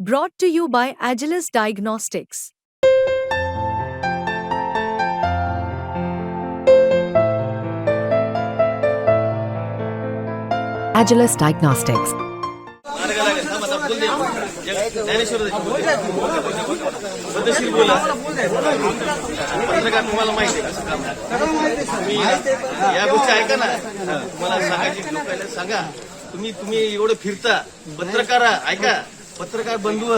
Brought to you by Agilus Diagnostics. Agilus Diagnostics. मार्गाला लागेल. थांबा, थांबा. बोल दे. जग- ज्ञानेश्वर बोल दे. पद्धतशीर बोला पत्रकार तुम्हाला माहिती आहे कसं काम आहे. तुम्ही या गोष्टी ऐका ना तुम्हाला सांगायची लोकांना सांगा तुम्ही तुम्ही एवढं फिरता पत्रकार आहात, ऐका पत्रकार बंधू.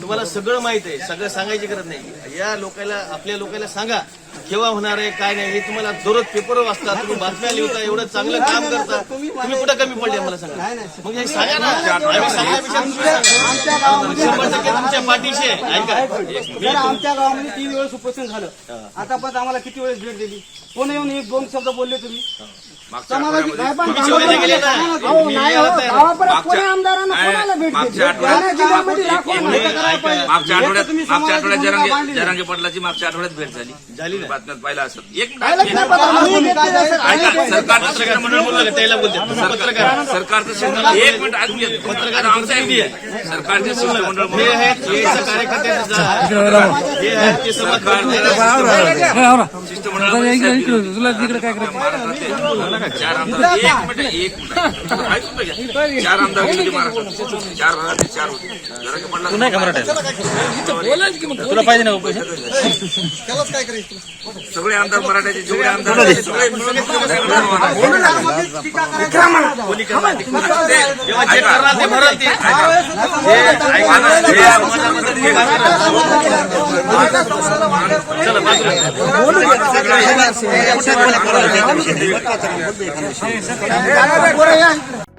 तुम्हाला सगळं माहीत आहे सगळं सांगायची गरज नाही. या लोकांना आपल्या लोकांना सांगा केव्हा होणार आहे काय नाही हे तुम्हाला दररोज पेपर वाचता तुम्ही बातम्या लिहिता एवढं चांगलं काम करता. तुम्ही कुठं कमी पडले मला सांगा? मग हे सांगा ना. आम्ही सांगण्यापेक्षा. शंभर टक्के तुमच्या पाठीशी आहे. ऐका. आमच्या गावामध्ये तीन वेळेस उपोषण झालं. आतापर्यंत आम्हाला किती वेळेस भेट दिली? कोण येऊन एक दोन शब्द बोलले तुम्ही? समाजाची काय पण तुम्ही चौघे गेले ना. अहो, मी नाही याला हो, तयार- गावापर्यंत कोणी आमदारांना नाही, कोणाला भेट दिली? मागच्या आठवड्यात- ठाणे जिल्ह्यामध्ये. मागच्या आठवड्यात तुम्ही मागच्या समाजाची आठवड्यात भूमिका जरांगे मांडली. जरांगे पाटलाची मागच्या आठवड्यात भेट झाली. झाली ना. बातम्यात पाहिलं असं एक मिनिट पाहिलं की नाही. पत्र? आम्ही घेतलेलं असं काही ऐका. सरकारचं पत्रकार शिष्टमंडळ म्हणून बोलला का त्याला बोलते. पत्रकार सरकारचं शिष्टमंडळ एक मिनिट ऐकून घ्या पत्रकार आमचं ऐकून घ्या. सरकारचे शिष्टमंडळ हे म्हणून आहेत हे. हे आहेत ते समाज महाराष्ट्राचे चार आमदार एक मिनिट एक मिनिट ऐकून तर घ्या. चार आमदार होते महाराष्ट्रात. चार भागातले चार होते. जरांगे पाटला तुला पाहिजे ना सगळे आमदार मराठ्याचे जेवढे आमदार आहेत, सगळे मिळून कोणी करणार ते करणार. जेव्हा जे करणार ते भरल ते ऐका ना, जे समाजामध्ये जे चला बाजूला. या.